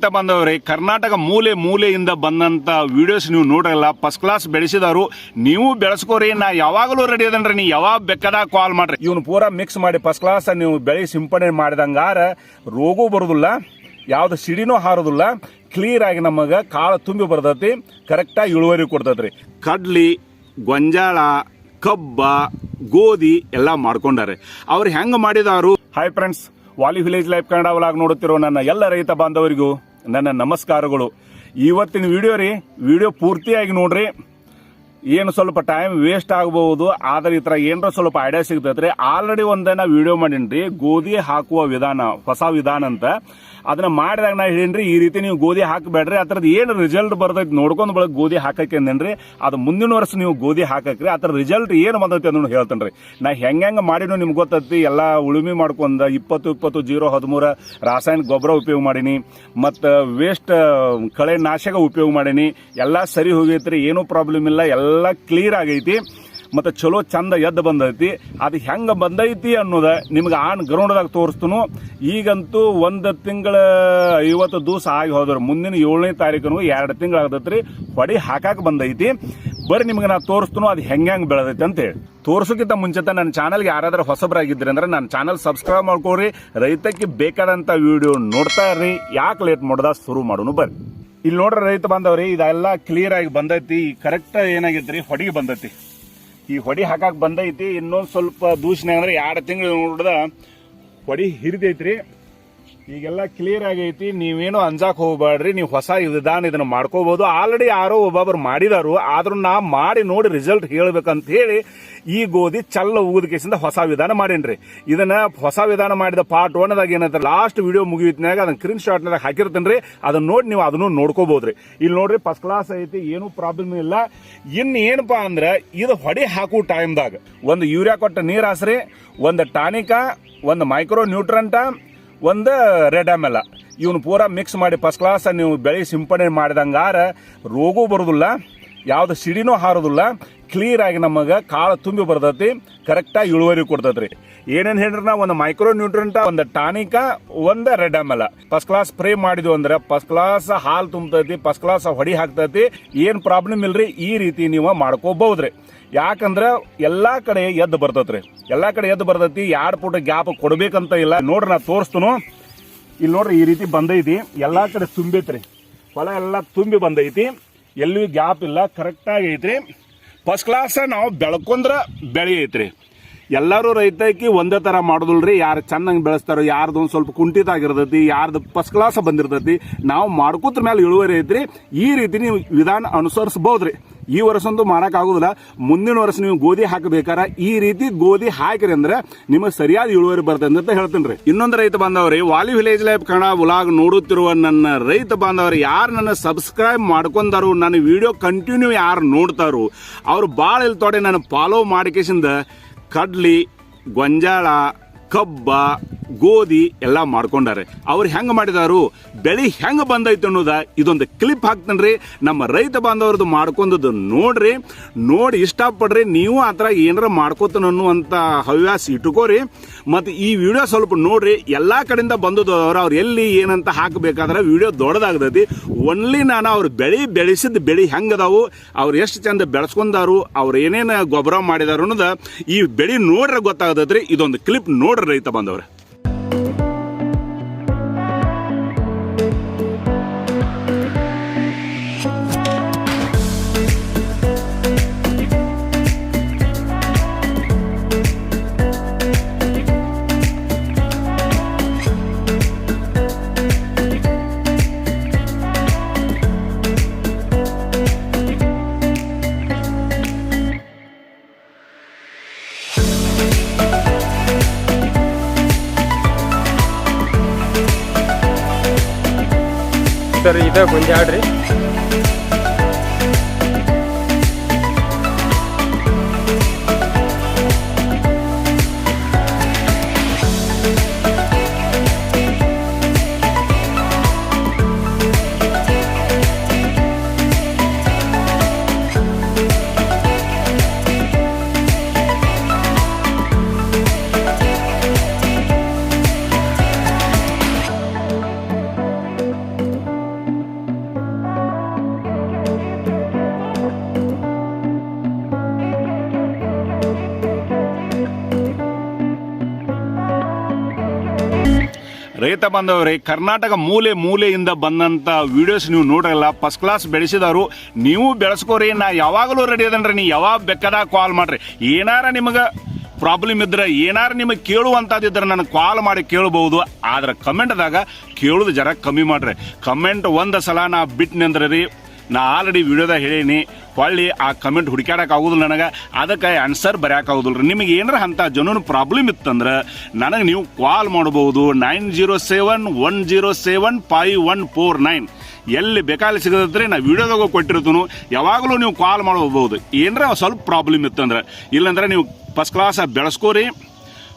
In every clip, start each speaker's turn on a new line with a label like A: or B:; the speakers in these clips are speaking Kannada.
A: ರೈತ ಬಾಂಧವರೇ ಕರ್ನಾಟಕ ಮೂಲೆ ಮೂಲೆಯಿಂದ ಬಂದಂತ ವಿಡಿಯೋಸ್ ನೀವು ನೋಡ್ರಲ್ಲ ಫಸ್ಟ್ ಕ್ಲಾಸ್ ಬೆಳೆಸಿದಾರು ನೀವು ಬೆಳೆಸ್ಕೋರಿ, ನಾ ಯಾವಾಗಲೂ ರೆಡಿ ಅದನ್ರಿ ನೀವು ಯಾವಾಗ ಬೇಕಾದಾಗ ಕಾಲ್ ಮಾಡ್ರಿ. ಇವನು ಪೂರಾ ಮಿಕ್ಸ್ ಮಾಡಿ ಫಸ್ಟ್ ಕ್ಲಾಸ್ ನೀವು ಬೆಳೆ ಸಿಂಪಡಣೆ ಮಾಡಿದಂಗಾರ ರೋಗೂ ಬರೋದಿಲ್ಲ, ಯಾವ್ದು ಸಿಡಿನೂ ಹಾರೋದಿಲ್ಲ ಕ್ಲಿಯರ್ ಆಗಿ ನಮಗೆ ಕಾಳು ತುಂಬಿ ಬರ್ತೈತಿ ಕರೆಕ್ಟಾಗಿ ಇಳುವರಿ ಕೊಡ್ತೈತ್ರಿ. ಕಡ್ಲಿ, ಗೊಂಜಾಳ, ಕಬ್ಬ, ಗೋಧಿ ಎಲ್ಲ ಮಾಡ್ಕೊಂಡಾರೆ. ಅವ್ರು ಹೆಂಗೆ ಮಾಡಿದಾರು? Hi friends Vali village life Kannada vlog ನೋಡುತ್ತಿರೋ ನನ್ನ ಎಲ್ಲ ರೈತ ಬಾಂಧವರಿಗೂ ನನ್ನ ನಮಸ್ಕಾರಗಳು. ಇವತ್ತಿನ ವಿಡಿಯೋ ರೀ ವಿಡಿಯೋ ಪೂರ್ತಿಯಾಗಿ ನೋಡ್ರಿ. ಏನು ಸ್ವಲ್ಪ ಟೈಮ್ ವೇಸ್ಟ್ ಆಗಬಹುದು, ಆದ್ರೆ ಈ ತರ ಏನರ ಸ್ವಲ್ಪ ಐಡಿಯಾ ಸಿಗ್ತೈತ್ರಿ ಆಲ್ರೆಡಿ ಒಂದನ್ನ ವಿಡಿಯೋ ಮಾಡೀನಿ ಗೋಧಿ ಹಾಕುವ ವಿಧಾನ, ಹೊಸ ವಿಧಾನ ಅಂತ. ಅದನ್ನ ಮಾಡಿದಾಗ ನಾ ಹೇಳಿನ್ರಿ, ಈ ರೀತಿ ನೀವು ಗೋಧಿ ಹಾಕಬೇಡ್ರಿ. ಅದ್ರದ್ದು ಏನು ರಿಸಲ್ಟ್ ಬರ್ತೈತಿ ನೋಡ್ಕೊಂಡು ಬಳಕ ಗೋಧಿ ಹಾಕಕ್ಕೆ ಅದು ಮುಂದಿನ ವರ್ಷ ನೀವು ಗೋಧಿ ಹಾಕಕ್ರಿ. ಅದ್ರ ರಿಸಲ್ಟ್ ಏನು ಬಂದೈತಿ ಹೇಳ್ತೇನೆ ಹೇಳ್ತೇನ್ರಿ. ನಾ ಹೆಂಗೆ ಹೆಂಗ್ ಮಾಡಿನೂ ನಿಮ್ಗೆ ಗೊತ್ತೈತಿ. ಎಲ್ಲಾ ಉಳುಮೆ ಮಾಡ್ಕೊಂಡ ಇಪ್ಪತ್ತು ಇಪ್ಪತ್ತು, ಜೀರೋ, ಹದಿಮೂರ ರಾಸಾಯನಿಕ ಗೊಬ್ಬರ ಉಪಯೋಗ ಮಾಡೀನಿ. ಮತ್ತು ವೇಸ್ಟ್ ಕಳೆ ನಾಶಕ ಉಪಯೋಗ ಮಾಡೀನಿ. ಎಲ್ಲ ಸರಿ ಹೋಗೈತ್ರಿ, ಏನೂ ಪ್ರಾಬ್ಲಮ್ ಇಲ್ಲ. ಎಲ್ಲ ಕ್ಲಿಯರ್ ಆಗೈತಿ. ಮತ್ತು ಚಲೋ ಚಂದ ಎದ್ದು ಬಂದೈತಿ. ಅದು ಹೆಂಗೆ ಬಂದೈತಿ ಅನ್ನೋದ ನಿಮ್ಗೆ ಆನ್ ಗ್ರೌಂಡ್ದಾಗ ತೋರಿಸ್ತನು. ಈಗಂತೂ ಒಂದು ತಿಂಗಳ ಐವತ್ತು ದಿವಸ ಆಗಿ ಹೋದ್ರು ಮುಂದಿನ ಏಳನೇ ತಾರೀಕು ಎರಡು ತಿಂಗಳು ರೀ ಹೊಡಿ ಹಾಕಾಕ ಬಂದೈತಿ. ಬರೀ ನಿಮ್ಗೆ ನಾ ತೋರಿಸ್ತನು ಅದು ಹೆಂಗೆ ಹೆಂಗೆ ಬೆಳೆದೈತಿ ಅಂತೇಳಿ ತೋರ್ಸೋಕ್ಕಿಂತ ಮುಂಚೆ ನನ್ನ ಚಾನಲ್ಗೆ ಯಾರಾದ್ರೂ ಹೊಸಬರಾಗಿದ್ರಿ ಅಂದ್ರೆ ನನ್ನ ಚಾನಲ್ ಸಬ್ಸ್ಕ್ರೈಬ್ ಮಾಡ್ಕೊಳ್ರಿ. ರೈತಕ್ಕೆ ಬೇಕಾದಂತ ವಿಡಿಯೋ ನೋಡ್ತಾ ಇರ್ರಿ. ಯಾಕೆ ಲೇಟ್ ಮಾಡ್ದ? ಶುರು ಮಾಡೋನು ಬರ್ರಿ. ಇಲ್ಲಿ ನೋಡ್ರಿ ರೈತ ಬಾಂಧವ್ರಿ, ಇದೆಲ್ಲ ಕ್ಲಿಯರ್ ಆಗಿ ಬಂದೈತಿ. ಕರೆಕ್ಟ್ ಏನಾಗೈತ್ರಿ? ಹೊಡಿಗೆ ಬಂದೈತಿ. ಈ ಹೊಡಿ ಹಾಕಕ್ಕೆ ಬಂದೈತಿ. ಇನ್ನೊಂದು ಸ್ವಲ್ಪ ದೂಷಣೆ ಅಂದ್ರೆ ಎರಡು ತಿಂಗಳು ನೋಡಿದ, ಹೊಡಿ ಹಿರಿದೈತ್ರಿ. ಈಗೆಲ್ಲ ಕ್ಲಿಯರ್ ಆಗೈತಿ, ನೀವೇನು ಅಂಜಾಕ್ ಹೋಗ್ಬೇಡ್ರಿ ನೀವು ಹೊಸ ವಿಧಾನ ಇದನ್ನ ಮಾಡ್ಕೋಬಹುದು ಆಲ್ರೆಡಿ ಯಾರೋ ಒಬ್ಬೊಬ್ರು ಮಾಡಿದಾರು, ಆದ್ರೂ ನಾ ಮಾಡಿ ನೋಡಿ ರಿಸಲ್ಟ್ ಹೇಳ್ಬೇಕಂತ ಹೇಳಿ ಈ ಗೋಧಿ ಚಲ್ಲ ಉಗಿದ ಕೇಸಿಂದ ಹೊಸ ವಿಧಾನ ಮಾಡೇನ್ರಿ. ಇದನ್ನ ಹೊಸ ವಿಧಾನ ಮಾಡಿದ ಪಾರ್ಟ್ ಒನ್ ದಾಗ ಏನಂತ ಲಾಸ್ಟ್ ವಿಡಿಯೋ ಮುಗಿಯುತ್ತಾಗ ಅದನ್ನ ಕ್ರೀನ್ ಶಾಟ್ ನಾಗ ಹಾಕಿರ್ತೇನ್ರಿ. ಅದನ್ನ ನೋಡಿ ನೀವು ಅದನ್ನು ನೋಡ್ಕೋಬಹುದ್ರಿ ಇಲ್ಲಿ ನೋಡ್ರಿ ಫಸ್ಟ್ ಕ್ಲಾಸ್ ಐತಿ, ಏನು ಪ್ರಾಬ್ಲಮ್ ಇಲ್ಲ. ಇನ್ ಏನಪ್ಪಾ ಅಂದ್ರೆ, ಇದು ಹೊಡಿ ಹಾಕೋ ಟೈಮ್ದಾಗ ಒಂದು ಯೂರಿಯಾ ಕೊಟ್ಟ ನೀರ್ ಹಾಸ್ರಿ, ಒಂದು ಟಾನಿಕ, ಒಂದು ಮೈಕ್ರೋ ನ್ಯೂಟ್ರಂಟ ಒಂದು ರೆಡ್ ಆಮೆಲ್ಲ ಇವನು ಪೂರಾ ಮಿಕ್ಸ್ ಮಾಡಿ ಫಸ್ಟ್ ಕ್ಲಾಸ್ ನೀವು ಬೆಳೆ ಸಿಂಪಡಣೆ ಮಾಡಿದಂಗಾರ ರೋಗೂ ಬರೋದಿಲ್ಲ, ಯಾವುದು ಸಿಡಿನೂ ಹಾರೋದಿಲ್ಲ ಕ್ಲಿಯರ್ ಆಗಿ ನಮಗೆ ಕಾಳು ತುಂಬಿ ಬರ್ತೈತಿ ಕರೆಕ್ಟಾಗಿ ಇಳುವರಿ ಕೊಡ್ತೈತ್ರಿ. ಏನೇನು ಹೇಳ್ರಿ ನಾ ಒಂದು ಮೈಕ್ರೋ ನ್ಯೂಟ್ರಂಟ ಒಂದು ಟಾನಿಕ ಒಂದು ರೆಡ್ ಆಮೆಲ್ಲ ಫಸ್ಟ್ ಕ್ಲಾಸ್ ಸ್ಪ್ರೇ ಮಾಡಿದ್ವು ಅಂದ್ರೆ ಫಸ್ಟ್ ಕ್ಲಾಸ್ ಹಾಲು ತುಂಬತೈತಿ ಫಸ್ಟ್ ಕ್ಲಾಸ್ ಹೊಡಿ ಹಾಕ್ತೈತಿ, ಏನು ಪ್ರಾಬ್ಲಮ್ ಇಲ್ರಿ, ಈ ರೀತಿ ನೀವು ಮಾಡ್ಕೋಬಹುದ್ರಿ. ಯಾಕಂದ್ರ ಎಲ್ಲಾ ಕಡೆ ಎದ್ದು ಬರ್ತೈತ್ರಿ. ಎಲ್ಲಾ ಕಡೆ ಎದ್ದು ಬರ್ತೈತಿ, ಎರಡು ಪುಟ ಗ್ಯಾಪ್ ಕೊಡ್ಬೇಕಂತ ಇಲ್ಲ. ನೋಡ್ರಿ ನಾ ತೋರಿಸ್ತನು. ಇಲ್ಲಿ ನೋಡ್ರಿ ಈ ರೀತಿ ಬಂದೈತಿ. ಎಲ್ಲಾ ಕಡೆ ತುಂಬೈತ್ರಿ. ಹೊಲ ಎಲ್ಲ ತುಂಬಿ ಬಂದೈತಿ. ಎಲ್ಲಿ ಗ್ಯಾಪ್ ಇಲ್ಲ ಕರೆಕ್ಟಾಗಿ ಐತ್ರಿ. ಫಸ್ಟ್ ಕ್ಲಾಸ್ ನಾವು ಬೆಳ್ಕೊಂಡ್ರೆ ಬೆಳೆ ಐತ್ರಿ. ಎಲ್ಲರೂ ರೈತಕ್ಕೆ ಒಂದೇ ತರ ಮಾಡೋದಿಲ್ರಿ. ಯಾರು ಚೆನ್ನಾಗಿ ಬೆಳೆಸ್ತಾರೋ, ಯಾರ್ದು ಒಂದ್ ಸ್ವಲ್ಪ ಕುಂಠಿತ ಆಗಿರ್ತೈತಿ, ಯಾರ್ದು ಫಸ್ಟ್ ಕ್ಲಾಸ್ ಬಂದಿರ್ತೈತಿ. ನಾವು ಮಾಡ್ಕೋತ್ರ ಮೇಲೆ ಇಳುವರಿ ಐತ್ರಿ. ಈ ರೀತಿ ನೀವು ವಿಧಾನ ಅನುಸರಿಸಬಹುದ್ರಿ ಈ ವರ್ಷ ಮಾಡಕ್ ಆಗುದಿಲ್ಲ. ಮುಂದಿನ ವರ್ಷ ನೀವು ಗೋಧಿ ಹಾಕಬೇಕಾರ ಈ ರೀತಿ ಗೋಧಿ ಹಾಕಿರಿ ಅಂದ್ರೆ ನಿಮಗೆ ಸರಿಯಾದ ಇಳುವರಿ ಬರ್ತದೆ ಅಂತ ಹೇಳ್ತೀನಿ ಇನ್ನೊಂದು ರೈತ ಬಾಂಧವ್ರಿ, Vali village life Kannada vlog ನೋಡುತ್ತಿರುವ ನನ್ನ ರೈತ ಬಾಂಧವರು, ಯಾರು ನನ್ನ ಸಬ್ಸ್ಕ್ರೈಬ್ ಮಾಡ್ಕೊಂಡಾರು, ನನ್ನ ವಿಡಿಯೋ ಕಂಟಿನ್ಯೂ ಯಾರು ನೋಡ್ತಾರೋ, ಅವ್ರು ಭಾಳ ಇಲ್ಲಿ ತೊಡೆ ನಾನು ಫಾಲೋ ಮಾಡಿಕೇಶಿಂದ ಕಡ್ಲಿ, ಗೊಂಜಾಳ, ಕಬ್ಬ ಗೋಧಿ ಎಲ್ಲ ಮಾಡ್ಕೊಂಡಾರೆ. ಅವ್ರು ಹೆಂಗ್ ಮಾಡಿದಾರು? ಬೆಳಿ ಹೆಂಗ್ ಬಂದೈತೆ ಅನ್ನೋದ ಇದೊಂದು ಕ್ಲಿಪ್ ಹಾಕ್ತನ್ರಿ. ನಮ್ಮ ರೈತ ಬಾಂಧವ್ರದ್ದು ಮಾಡ್ಕೊಂಡದ್ದು ನೋಡ್ರಿ. ನೋಡಿ ಇಷ್ಟಪಡ್ರಿ. ನೀವು ಆ ಥರ ಏನಾರ ಮಾಡ್ಕೋತಾನ ಅನ್ನುವಂಥ ಹವ್ಯಾಸ ಇಟ್ಕೋರಿ. ಮತ್ತು ಈ ವಿಡಿಯೋ ಸ್ವಲ್ಪ ನೋಡ್ರಿ. ಎಲ್ಲ ಕಡೆಯಿಂದ ಬಂದದ್ದು ಅವ್ರು. ಎಲ್ಲಿ ಏನಂತ ಹಾಕಬೇಕಾದ್ರೆ ವಿಡಿಯೋ ದೊಡ್ಡದಾಗ್ತೈತಿ. ಒನ್ಲಿ ನಾನು ಅವ್ರು ಬೆಳಿ ಬೆಳೆಸಿದ ಬೆಳಿ ಹೆಂಗದಾವು ಅವ್ರು ಎಷ್ಟು ಚಂದ ಬೆಳೆಸ್ಕೊಂಡಾರು? ಅವ್ರು ಏನೇನು ಗೊಬ್ಬರ ಮಾಡಿದಾರು ಅನ್ನೋದು ಈ ಬೆಳಿ ನೋಡ್ರೆ ಗೊತ್ತಾಗತೈತ್ರಿ. ಇದೊಂದು ಕ್ಲಿಪ್ ನೋಡ್ರಿ ರೈತ ಬಂದವ್ರೆ
B: ಸರ್ ಇದು ಗೊಂಜಾಳ
A: ರೈತ ಬಂದವರೇ ಕರ್ನಾಟಕ ಮೂಲೆ ಮೂಲೆಯಿಂದ ಬಂದಂತ ವಿಡಿಯೋಸ್ ನೀವು ನೋಡ್ರಲ್ಲ ಫಸ್ಟ್ ಕ್ಲಾಸ್ ಬೆಳೆಸಿದವರು, ನೀವು ಬೆಳೆಸ್ಕೋರಿ, ನಾ ಯಾವಾಗಲೂ ರೆಡಿ ಅದನ್ರಿ ನೀವು ಯಾವಾಗ ಬೇಕಾದಾಗ ಕಾಲ್ ಮಾಡ್ರಿ. ಏನಾರ ನಿಮಗೆ ಪ್ರಾಬ್ಲಮ್ ಇದ್ರೆ, ಏನಾರು ನಿಮಗೆ ಕೇಳುವಂಥದ್ದಿದ್ರೆ ನನಗೆ ಕಾಲ್ ಮಾಡಿ ಕೇಳಬಹುದು. ಆದ್ರೆ ಕಮೆಂಟ್ದಾಗ ಕೇಳೋದು ಜರ ಕಮ್ಮಿ ಮಾಡ್ರಿ. ಕಮೆಂಟ್ ಒಂದು ಸಲ ನಾ ಬಿಟ್ಟು ನಿಂದ್ರಿ ನಾ ಆಲ್ರೆಡಿ ವಿಡಿಯೋದಾಗ ಹೇಳೀನಿ ಹೊಳ್ಳಿ ಆ ಕಮೆಂಟ್ ಆಗೋದಿಲ್ಲ ನನಗೆ, ಅದಕ್ಕೆ ಆನ್ಸರ್ ಬರ್ಯಾಕ ಆಗುದಿಲ್ಲ ರೀ ನಿಮಗೆ ಏನಾರ ಅಂಥ ಜನನ ಪ್ರಾಬ್ಲಮ್ ಇತ್ತಂದ್ರೆ ನನಗೆ ನೀವು ಕಾಲ್ ಮಾಡಬಹುದು nine zero seven one zero seven five one four nine. ಎಲ್ಲಿ ಬೇಕಾದಲ್ಲಿ ಸಿಗದ್ರೆ ನಾ ವಿಡಿಯೋದಾಗ ಕೊಟ್ಟಿರ್ತೀನಿ. ಯಾವಾಗಲೂ ನೀವು ಕಾಲ್ ಮಾಡಬಹುದು ಏನರ ಸ್ವಲ್ಪ ಪ್ರಾಬ್ಲಮ್ ಇತ್ತಂದ್ರೆ, ಇಲ್ಲಂದ್ರೆ ನೀವು ಫಸ್ಟ್ ಕ್ಲಾಸ್ ಬೆಳೆಸ್ಕೋರಿ.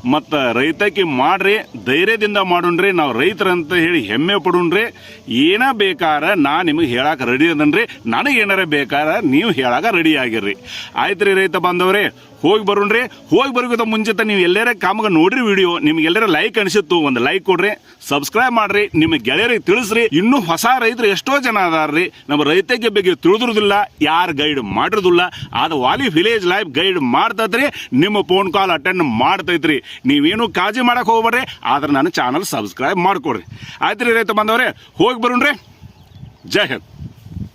A: ಮತ್ತು ರೈತಕ್ಕೆ ಮಾಡ್ರಿ, ಧೈರ್ಯದಿಂದ ಮಾಡೋಣ್ರಿ, ನಾವು ರೈತರಂತ ಹೇಳಿ ಹೆಮ್ಮೆ ಪಡೋಣ್ರಿ. ಏನ ಬೇಕಾರ ನಾ ನಿಮಗೆ ಹೇಳಕ್ಕೆ ರೆಡಿ ಅದನ್ರಿ. ನನಗೆ ಏನಾರ ಬೇಕಾರ, ನೀವು ಹೇಳಾಕ ರೆಡಿ ಆಗಿರ್ರಿ. ಆಯ್ತು ರೀ ರೈತ ಬಾಂಧವ್ರೆ. ಹೋಗಿ ಬರೋಣ್ರಿ. ಹೋಗಿ ಬರೋಕ್ಕಿಂತ ಮುಂಚಿತ ನೀವು ಎಲ್ಲರ ಕಾಮಗ ನೋಡ್ರಿ ವಿಡಿಯೋ ನಿಮ್ಗೆ ಎಲ್ಲಾರ ಲೈಕ್ ಅನಿಸಿತ್ತು ಒಂದು ಲೈಕ್ ಕೊಡ್ರಿ. ಸಬ್ಸ್ಕ್ರೈಬ್ ಮಾಡ್ರಿ. ನಿಮ್ಮ ಗೆಳೆಯರಿಗೆ ತಿಳಿಸ್ರಿ. ಇನ್ನೂ ಹೊಸ ರೈತರು ಎಷ್ಟೋ ಜನ ಅದಾರ್ರಿ. ನಮ್ಮ ರೈತಕ್ಕೆ ಬಗ್ಗೆ ತಿಳಿದಿರೋದಿಲ್ಲ. ಯಾರು ಗೈಡ್ ಮಾಡಿರೋದಿಲ್ಲ. ಅದು ವಾಲಿ ವಿಲೇಜ್ ಲೈಫ್ ಗೈಡ್ ಮಾಡ್ತೈತ್ರಿ. ನಿಮ್ಮ ಫೋನ್ ಕಾಲ್ ಅಟೆಂಡ್ ಮಾಡ್ತೈತ್ರಿ. ನೀವೇನು ಕಾಳಜಿ ಮಾಡಕ್ ಹೋಗ್ಬೇಡ್ರಿ. ಆದ್ರೆ ನನ್ನ ಚಾನಲ್ ಸಬ್ಸ್ಕ್ರೈಬ್ ಮಾಡ್ಕೊಡ್ರಿ. ಆಯ್ತು ರೀ ರೈತ ಬಂದವ್ರೆ. ಹೋಗಿ ಬರೋಣ್ರಿ. ಜೈ ಹಿಂದ್.